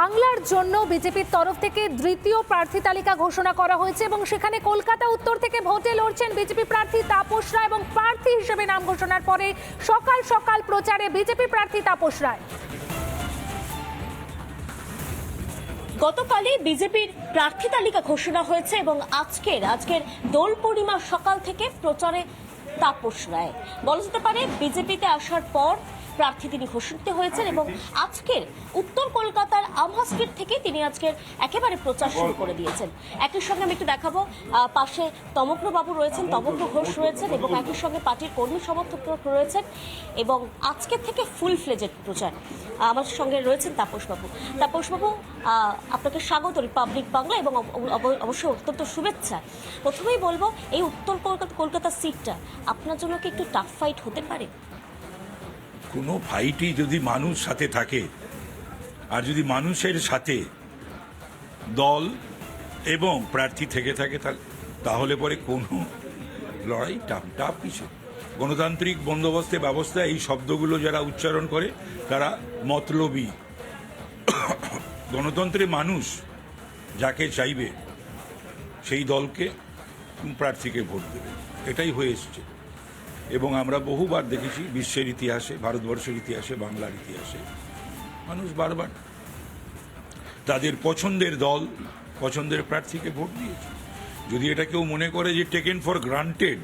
বাংলার জন্য বিজেপির তরফ থেকে দ্বিতীয় প্রার্থী তালিকা ঘোষণা করা হয়েছে এবং সেখানে কলকাতা উত্তর থেকে ভোটে লড়ছেন বিজেপি প্রার্থী তাপস রায় এবং প্রার্থী হিসেবে নাম ঘোষণার পরে সকাল সকাল প্রচারে বিজেপি প্রার্থী তাপস রায়। গতকালই বিজেপির প্রার্থী তালিকা ঘোষণা হয়েছে এবং আজকের আজকের দোল পূর্ণিমা সকাল থেকে প্রচারে তাপস রায়। বলা যেতে পারে বিজেপিতে আসার পর প্রার্থী তিনি ঘোষিত হয়েছেন এবং আজকের উত্তর কলকাতার আমহা স্ট্রিট থেকে তিনি আজকের একেবারে প্রচার শুরু করে দিয়েছেন। একই সঙ্গে আমি একটু দেখাবো পাশে বাবু রয়েছেন তমগ্ন ঘোষ রয়েছেন এবং একই সঙ্গে পার্টির কর্মী সমর্থক রয়েছেন এবং আজকের থেকে ফুল ফ্লেজেড প্রচার। আমার সঙ্গে রয়েছেন তাপসবাবু তাপসবাবু আপনাকে স্বাগত রিপাবলিক বাংলা এবং অব- অব- অবশ্যই অত্যন্ত শুভেচ্ছা। প্রথমেই বলব, এই উত্তর কলকাতা কলকাতা সিটটা আপনার জন্য কি একটু টাফ ফাইট হতে পারে? কোনো ফাইটই যদি মানুষ সাথে থাকে, আর যদি মানুষের সাথে দল এবং প্রার্থী থেকে থাকে, তাহলে পরে কোনো লড়াই টাপ টাপ কিছু গণতান্ত্রিক বন্দোবস্তে ব্যবস্থা, এই শব্দগুলো যারা উচ্চারণ করে, তারা মতলবী। গণতন্ত্রে মানুষ যাকে চাইবে, সেই দলকে প্রার্থীকে ভোট দেবে। এটাই হয়ে এসছে। এবং আমরা বহুবার দেখেছি বিশ্বের ইতিহাসে, ভারতবর্ষের ইতিহাসে, বাংলার ইতিহাসে। মানুষ বারবার তাদের পছন্দের দল, পছন্দের প্রার্থীকে ভোট দিয়েছে। যদি এটা কেউ মনে করে যে টেকেন ফর গ্রান্টেড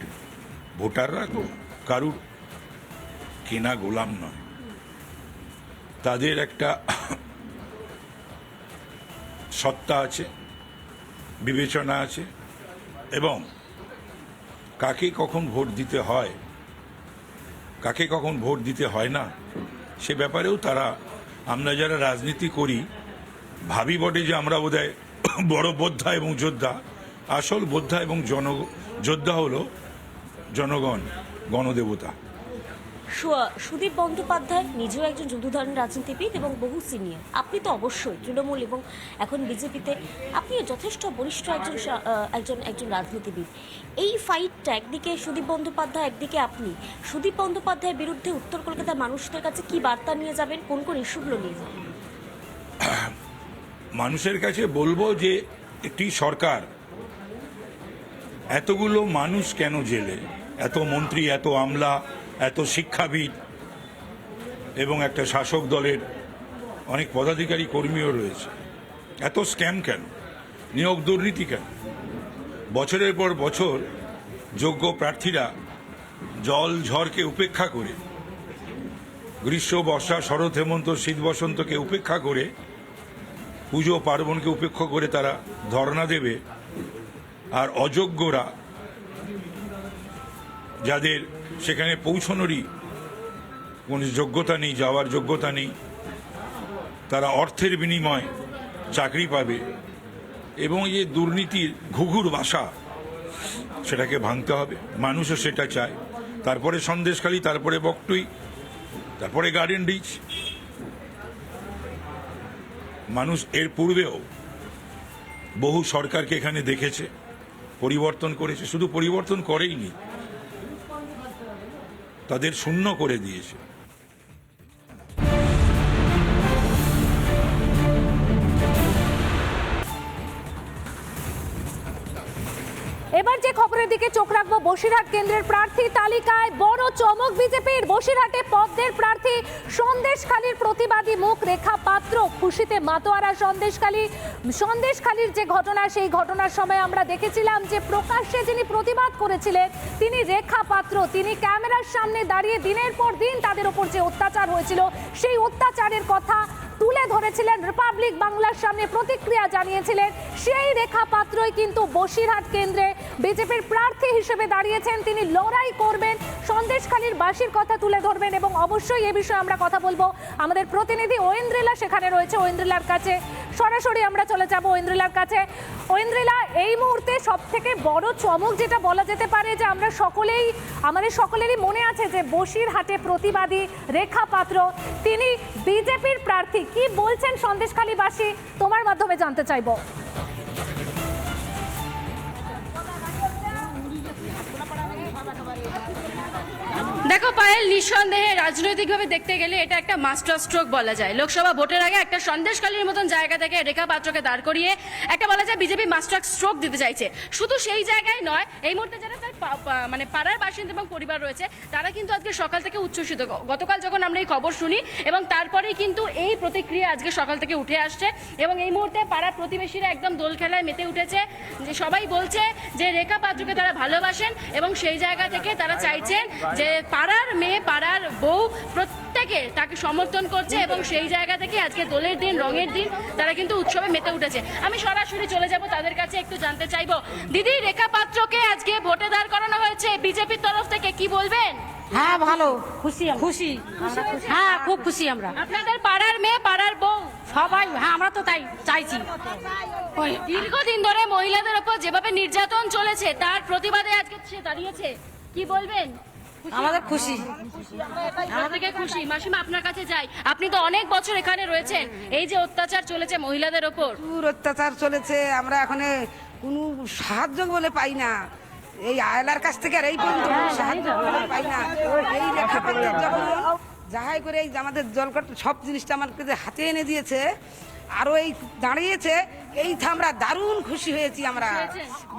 ভোটাররা কারুর কেনা গোলাম নয়। তাদের একটা সত্তা আছে, বিবেচনা আছে, এবং কাকে কখন ভোট দিতে হয় কাকে কখন ভোট দিতে হয় না, সে ব্যাপারেও তারা, আমরা যারা রাজনীতি করি, ভাবি বটে যে আমরা বোধহয় বড় বোদ্ধা এবং যোদ্ধা। আসল বোদ্ধা এবং জন যোদ্ধা হলো জনগণ, গণদেবতা। সুদীপ বন্দ্যোপাধ্যায় নিজেও একজন যুদ্ধধরেন রাজনীতিবিদ এবং বহু সিনিয়র আপনি তো অবশ্যই তৃণমূল এবং এখন বিজেপিতে। আপনিও যথেষ্ট বরিষ্ঠ একজন একজন একজন রাজনীতিবিদ। এই ফাইটটা একদিকে সুদীপ বন্দ্যোপাধ্যায়, একদিকে আপনি। সুদীপ বন্দ্যোপাধ্যায়ের বিরুদ্ধে উত্তর কলকাতার মানুষদের কাছে কি বার্তা নিয়ে যাবেন? কোন কোন ইস্যুগুলো নিয়ে যাবেন? মানুষের কাছে বলব যে, একটি সরকার, এতগুলো মানুষ কেন জেলে? এত মন্ত্রী, এত আমলা এত শিক্ষাবিদ এবং একটা শাসক দলের অনেক পদাধিকারী কর্মীও রয়েছে। এত স্ক্যাম কেন? নিয়োগ দুর্নীতি কেন? বছরের পর বছর যোগ্য প্রার্থীরা জল ঝড়কে উপেক্ষা করে, গ্রীষ্ম, বর্ষা, শরৎ, হেমন্ত, শীত, বসন্তকে উপেক্ষা করে, পুজো, পার্বণকে উপেক্ষা করে তারা ধর্ণা দেবে আর অযোগ্যরা যাদের সেখানে পৌঁছানোরই কোনো যোগ্যতা নেই, যাওয়ার যোগ্যতা নেই। তারা অর্থের বিনিময় চাকরি পাবে এবং যে দুর্নীতির ঘুঘুর বাসা সেটাকে ভাঙতে হবে। মানুষও সেটা চায়। তারপরে সন্দেশখালী, তারপরে বকটুই, তারপরে গার্ডেন রিচ। মানুষ এর পূর্বেও বহু সরকারকে এখানে দেখেছে, পরিবর্তন করেছে। শুধু পরিবর্তন করেইনি তাদের শূন্য করে দিয়েছে খবরের দিকে চোখ রাখব বসিরহাট কেন্দ্রের প্রার্থী তালিকায় বড় চমক বিজেপির। বসিরহাটে পদ্মের প্রার্থী সন্দেশখালীর প্রতিবাদী মুখ রেখা পাত্র, খুশিতে মাতোয়ারা সন্দেশখালী। সন্দেশখালীর যে ঘটনা, সেই ঘটনার সময় আমরা দেখেছিলাম যে প্রকাশ্যে যিনি প্রতিবাদ করেছিলেন, তিনি রেখা পাত্র, তিনি ক্যামেরার সামনে দাঁড়িয়ে দিনের পর দিন তাদের ওপর যে অত্যাচার হয়েছিল, সেই অত্যাচারের কথা তুলে ধরেছিলেন রিপাবলিক বাংলার সামনে প্রতিক্রিয়া জানিয়েছিলেন। সেই রেখা পাত্রই কিন্তু বসিরহাট কেন্দ্রে বিজেপির প্রার্থী হিসেবে দাঁড়িয়েছেন, তিনি লড়াই করবেন, সন্দেশখালীর বাসীর কথা তুলে ধরবেন এবং অবশ্যই এ বিষয়ে আমরা কথা বলব। আমাদের প্রতিনিধি ঐন্দ্রিলা সেখানে রয়েছে, ঐন্দ্রিলার কাছে। সরাসরি আমরা চলে যাব ঐন্দ্রিলার কাছে। ঐন্দ্রিলা, এই মুহূর্তে সব থেকে বড় চমক যেটা বলা যেতে পারে যে আমরা সকলেই, আমাদের সকলেরই মনে আছে যে বসিরহাটে প্রতিবাদী রেখা পাত্র, তিনি বিজেপির প্রার্থী। কি বলছেন সন্দেশখালীবাসী? তোমার মাধ্যমে জানতে চাইব। দেখো, পায়েল, নিঃসন্দেহে রাজনৈতিকভাবে দেখতে গেলে এটা একটা মাস্টার স্ট্রোক বলা যায়। লোকসভা ভোটের আগে একটা সন্দেশকালীর মতন জায়গা থেকে রেখা পাত্রকে দাঁড় করিয়ে একটা বলা যায় বিজেপি মাস্টার স্ট্রোক দিতে চাইছে। শুধু সেই জায়গায় নয়, এই মুহূর্তে যারা মানে পাড়ার বাসিন্দা এবং পরিবার রয়েছে, তারা কিন্তু আজকে সকাল থেকে উচ্ছ্বসিত। গতকাল যখন আমরা এই খবর শুনি এবং তারপরেই কিন্তু এই প্রতিক্রিয়া আজকে সকাল থেকে উঠে আসছে এবং এই মুহূর্তে পাড়ার প্রতিবেশীরা একদম দোল খেলায় মেতে উঠেছে। যে সবাই বলছে যে রেখা পাত্রকে তারা ভালোবাসেন এবং সেই জায়গা থেকে তারা চাইছেন যে পাড়ার মেয়ে, পাড়ার বউ প্রত্যেকে তাকে সমর্থন করছে এবং সেই জায়গা থেকে আজকে দোলের দিন রঙের দিন তারা কিন্তু উৎসবে মেতে উঠেছে। আমি সরাসরি চলে যাব তাদের কাছে একটু জানতে চাইব। দিদি রেখা পাত্রকে আজকে ভোটে দাঁড় করানো হয়েছে বিজেপির তরফ থেকে কি বলবেন? হ্যাঁ ভালো। খুশি খুশি। হ্যাঁ খুব খুশি আমরা। আপনাদের পাড়ার মেয়ে পাড়ার বউ? সবাই হ্যাঁ আমরা তো তাই চাইছি। দীর্ঘদিন ধরে মহিলাদের ওপর যেভাবে নির্যাতন চলেছে তার প্রতিবাদে আজকে সে দাঁড়িয়েছে। কি বলবেন? আমাদের খুশি। আমাদেরকে খুশি। মাসিমা আপনার কাছে যাই। আপনি তো অনেক বছর এখানে রয়েছেন। এই যে অত্যাচার চলেছে মহিলাদের ওপর। প্রচুর অত্যাচার চলেছে। আমরা এখন কোনো সাহায্য বলে পাই না। এই আয়লার কাছ থেকে আর এই পর্যন্ত কোনো সাহায্য বলে পাই না। এই লেখাপত্রের যখন যাহাই করে এই আমাদের জলকট সব জিনিসটা আমাকে যে হাতে এনে দিয়েছে আরও এই দাঁড়িয়েছে এই আমরা দারুণ খুশি হয়েছি আমরা।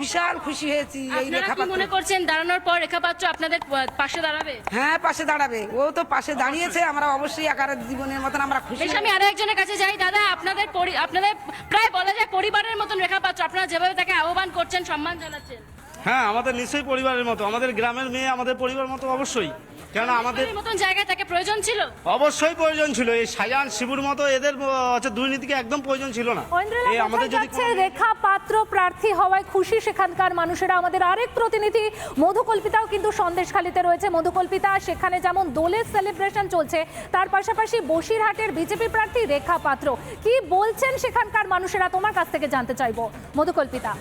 বিশাল খুশি হয়েছি এই লেখাপত্র মনে করছেন দাঁড়ানোর পর রেখাপাত্র আপনাদের পাশে দাঁড়াবে? হ্যাঁ পাশে দাঁড়াবে। ও তো পাশে দাঁড়িয়েছে আমরা অবশ্যই একার জীবনের মতন আমরা খুশি বেশ আমি আরও একজনের কাছে যাই। দাদা আপনাদের আপনাদের প্রায় বলা যায় পরিবারের মতন রেখাপাত্র আপনারা যেভাবে তাকে আহ্বান করছেন সম্মান জানাচ্ছেন। হ্যাঁ আমাদের নিশ্চয়ই পরিবারের মতো আমাদের গ্রামের মেয়ে আমাদের পরিবার মতো অবশ্যই। কেননা আমাদের মতন জায়গায় তাকে প্রয়োজন ছিল? অবশ্যই প্রয়োজন ছিল। এই সাজান শিবুর মতো এদের হচ্ছে দুর্নীতিকে একদম প্রয়োজন ছিল না। এই আমাদের যদি রেখা পাত্র প্রার্থী হওয়ায় খুশি সেখানকার মানুষেরা। আমাদের আরেক প্রতিনিধি মধুকল্পিতাও কিন্তু সন্দেশখালিতে রয়েছে। মধুকল্পিতা সেখানে যেমন দোলের সেলিব্রেশন চলছে তার পাশাপাশি বসিরহাটের বিজেপি প্রার্থী রেখা পাত্র। কি বলছেন সেখানকার মানুষেরা? তোমার কাছ থেকে জানতে চাইব। মধুকল্পিতা।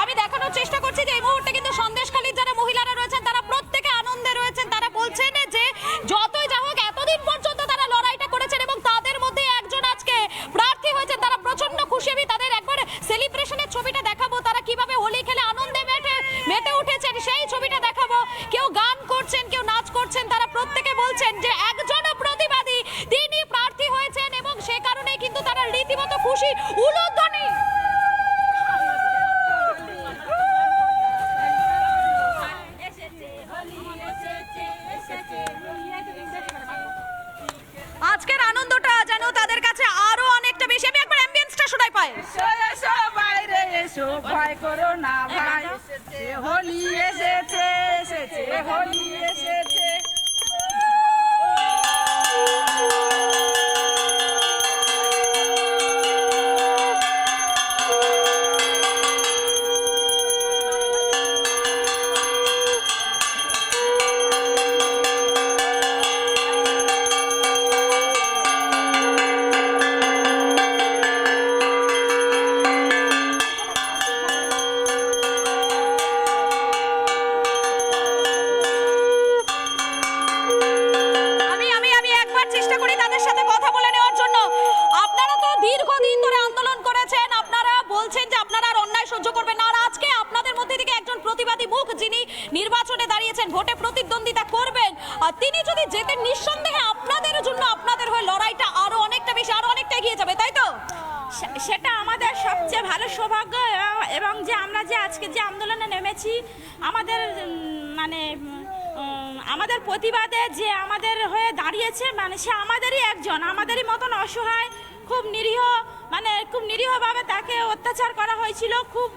আমি দেখানোর চেষ্টা করছি যে এই মুহূর্তে কিন্তু সন্দেশখালীর যারা মহিলারা রয়েছেন, তারা প্রত্যেকে আনন্দে রয়েছেন। তারা বলছেন যে যতই যা হোক, এতদিন পর্যন্ত তারা লড়াইটা করেছেন এবং তাদের মধ্যে একজন আজকে প্রার্থী হয়েছেন। তারা প্রচণ্ড খুশি। আমি তাদের একবার সেলিব্রেশনের ছবিটা দেখাবো। তারা কীভাবে হোলি খেলে আনন্দে মেটে মেতে উঠেছেন, সেই ছবিটা দেখাবো। কেউ গান করছেন, কেউ নাচ করছেন, তারা প্রত্যেকে বলছেন যে একজন প্রতিবাদী, তিনি প্রার্থী হয়েছেন এবং সে কারণে কিন্তু তারা রীতিমতো খুশি। উলুধ্বনি। করো না ভাই। হোলি এসেছে এসেছে হোলি এসেছে। নির্বাচনে দাঁড়িয়েছেন, ভোটে প্রতিদ্বন্দ্বিতা করবেন। আর তিনি যদি যেতেন নিঃসন্দেহে আপনাদের জন্য, আপনাদের হয়ে লড়াইটা আরও অনেকটা বেশি, আরও অনেকটা এগিয়ে যাবে, তাই তো? সেটা আমাদের সবচেয়ে ভালো সৌভাগ্য, এবং- যে আমরা যে আজকে যে আন্দোলনে নেমেছি, আমাদের মানে আমাদের প্রতিবাদে যে আমাদের হয়ে দাঁড়িয়েছে মানে সে আমাদেরই একজন, আমাদেরই মতন অসহায়, খুব নিরীহ মানে খুব নিরীহভাবে তাকে অত্যাচার করা হয়েছিল, খুব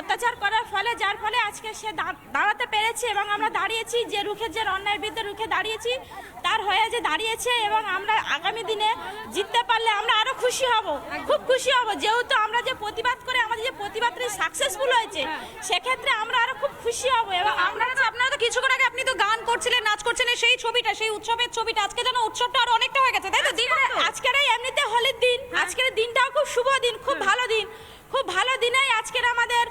অত্যাচার করার ফলে যার ফলে আজকে সে দাঁড়াতে পেরেছে এবং আমরা দাঁড়িয়েছি যে রুখে যে অন্যায়ের বিরুদ্ধে রুখে দাঁড়িয়েছি তার হয়ে যে দাঁড়িয়েছে এবং আমরা আগামী দিনে জিততে পারলে আমরা আরও খুশি হব। খুব খুশি হব যেহেতু আমরা যে প্রতিবাদ করে আমাদের যে প্রতিবাদটা সাকসেসফুল হয়েছে সেক্ষেত্রে আমরা আরও খুব খুশি হব এবং আমরা আপনারা তো আপনারা তো কিছুক্ষণ আগে আপনি তো গান করছিলেন নাচ করছিলেন সেই ছবিটা সেই উৎসবের ছবিটা আজকে যেন উৎসবটা আরও অনেকটা হয়ে গেছে তাই তো? তো? আজকের এমনিতে হোলির দিন আজকের দিনটাও খুব শুভ দিন খুব ভালো দিন। খুব ভালো দিনেই আজকের আমাদের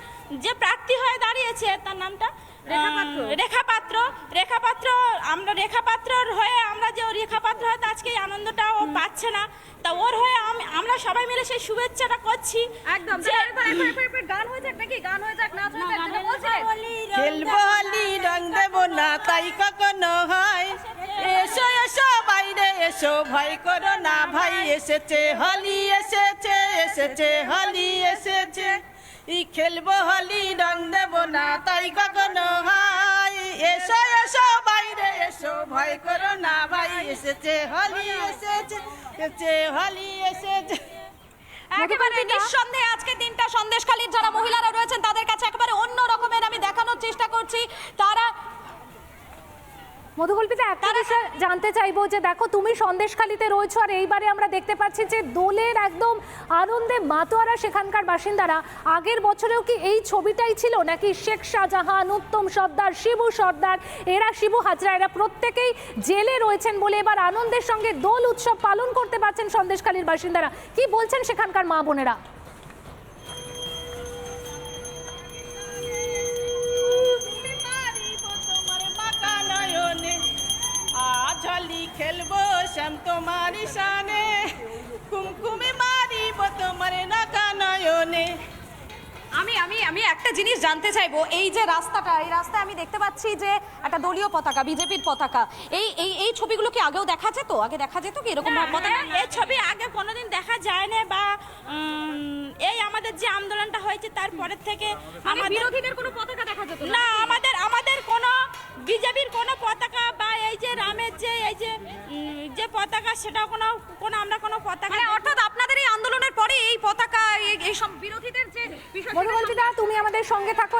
যে প্রার্থী হয়ে দাঁড়িয়েছে তার নামটা রেখাপাত্র। উম, রেখাপাত্র রেখাপাত্র আমরা রেখাপাত্রর হয়ে আমরা যে ও রেখাপাত্র হয়তো আজকে এই আনন্দটা ও পাচ্ছে না তা ওর হয়ে আমি আমরা সবাই মিলে সেই শুভেচ্ছাটা করছি একদম। গান হয়ে যাক নাকি? গান হয়ে যাক নাচ হয়ে যাক খেলব হোলি রং দেবো না তাই কখনো হয়। এসো এসো বাইরে এসো ভয় করো না ভাই এসেছে হোলি এসেছে এসেছে হোলি এসেছে। ই খেলব হলি রং দেব না তাই কখনো হয়। এসো এসো বাইরে এসো ভয় করো না ভাই এসেছে হলি এসেছে এসেছে হলি এসেছে। একেবারে নিঃসন্দেহে আজকে দিনটা সন্দেশখালীর যারা মহিলারা রয়েছেন তাদের কাছে একেবারে অন্য রকমের আমি দেখানোর চেষ্টা করছি। তারা মধুকল্পিতা একটা বিষয় জানতে চাইব যে দেখো তুমি সন্দেশখালিতে রয়েছো আর এইবারে আমরা দেখতে পাচ্ছি যে দোলের একদম আনন্দে মাতোয়ারা সেখানকার বাসিন্দারা। আগের বছরেও কি এই ছবিটাই ছিল? নাকি শেখ শাহজাহান উত্তম সর্দার শিবু সর্দার এরা শিবু হাজরা এরা প্রত্যেকেই জেলে রয়েছেন বলে এবার আনন্দের সঙ্গে দোল উৎসব পালন করতে পারছেন সন্দেশখালীর বাসিন্দারা। কি বলছেন সেখানকার মা বোনেরা? খেলব শ্যাম তোমার শানে কুমকুমে মারিব তোমার নাকা নয়নে। আমি আমি আমি একটা জিনিস জানতে চাইব। এই যে রাস্তাটা এই রাস্তায় আমি দেখতে পাচ্ছি যে একটা দলীয় পতাকা বিজেপির পতাকা। এই এই এই ছবিগুলো কি আগেও দেখা যেত? আগে দেখা যেত কি এরকম পতাকা? এই ছবি আগে কোনোদিন দেখা যায় না বা এই আমাদের যে আন্দোলনটা হয়েছে তারপরের থেকে মানে আমাদের বিরোধীদের কোনো পতাকা দেখা যেত না আমাদের আমাদের কোনো বিজেপির কোনো পতাকা যে রামের যে এই যে যে পতাকা সেটা কোনো কোনো আমরা কোনো পতাকা মানে অর্থাৎ আপনাদের এই আন্দোলনের পরে এই পতাকা এই- এই সব বিরোধীদের যে বিষয় তুমি আমাদের সঙ্গে থাকো।